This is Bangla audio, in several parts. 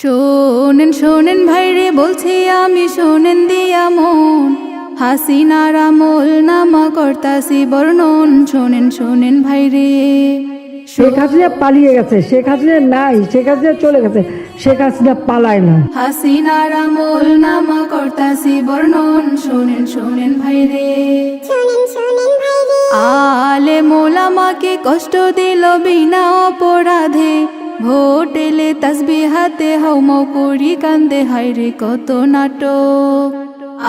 শোনেন শোনেন ভাইরে বলছি আমি শোনেন দিয়া মন। হাসিনার আমল নামা কর্তাসি বর্ণন। শোনেন শোনেন ভাইরে। শেখ হাসিনা পালিয়ে গেছে শেখ হাসিনা নাই শেখ হাসিনা চলে গেছে শেখ হাসিনা পালায় না। হাসিনার আমল নামা কর্তাসি বর্ণন। শোনেন শোনেন ভাইরে। আলে মোলামাকে কষ্ট দিল বিনা অপরাধে। ভোট এলে তসবি হাতে হৌম করি কান্দে হাইরে কত নাটক।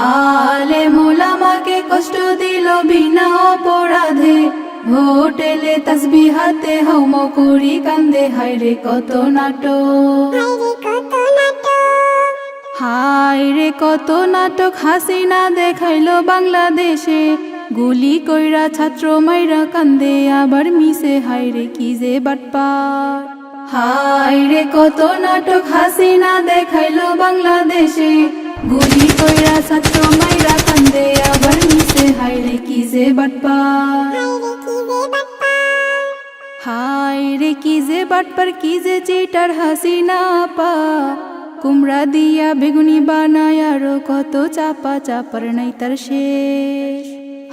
আলে মোলামাকে কষ্ট দিল বিনা অপরাধে। ভোট এলে তসবি হাতে হৌম করি কান্দে হাইরে কত নাটক। হায় রে কত নাটক হাসিনা দেখাইলো বাংলাদেশে। গুলি কইরা ছাত্র মাইরা কান্দে আবার মিশে হায় রে কি যে বাটপার। হায় কত নাটক হাসিনা দেখাইলো বাংলাদেশে। গুলি কইরা ছাত্র মাইরা কান্দে, আবার মিশে হায় কি যে বাটপার। হায় কি যে বাটপার, কি যে চিটার হাসিনা পা। কুমড়া দিয়া বেগুনি বানায়, আরও কত চাপা চাপার নাই তার শেষ।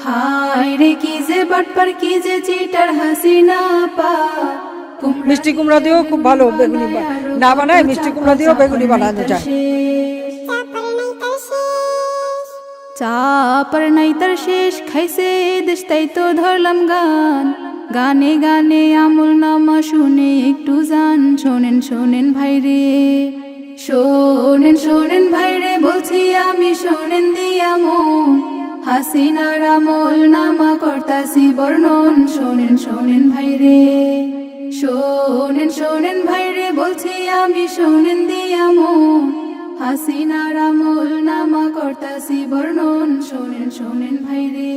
হায় রে কি যে বাটপার, কি যে চিটার হাসিনা পা। মিষ্টি কুমড়া দিয়েও খুব ভালো বেগুনি না বানায়, মিষ্টি কুমড়া দিয়েও বেগুনি বানানো যায়। চাপার নাই তার শেষ, খাইছে দেশ, তাই তো ধরলাম গান। গানে গানে আমল নামা শুনে একটু জান শোনেন শোনেন ভাই রে, শোনেন শোনেন ভাই রে, বলছি আমি শোনেন দিয়া মন। হাসিনার আমল নামা কর্তাসি বর্ণন। শোনেন শোনেন ভাইরে শোনেন শোনেন ভাইরে বলছি আমি, শোনেন দিয়া মন। হাসিনার আমল নামা কর্তাসি বর্ণন। শোনেন শোনেন ভাইরে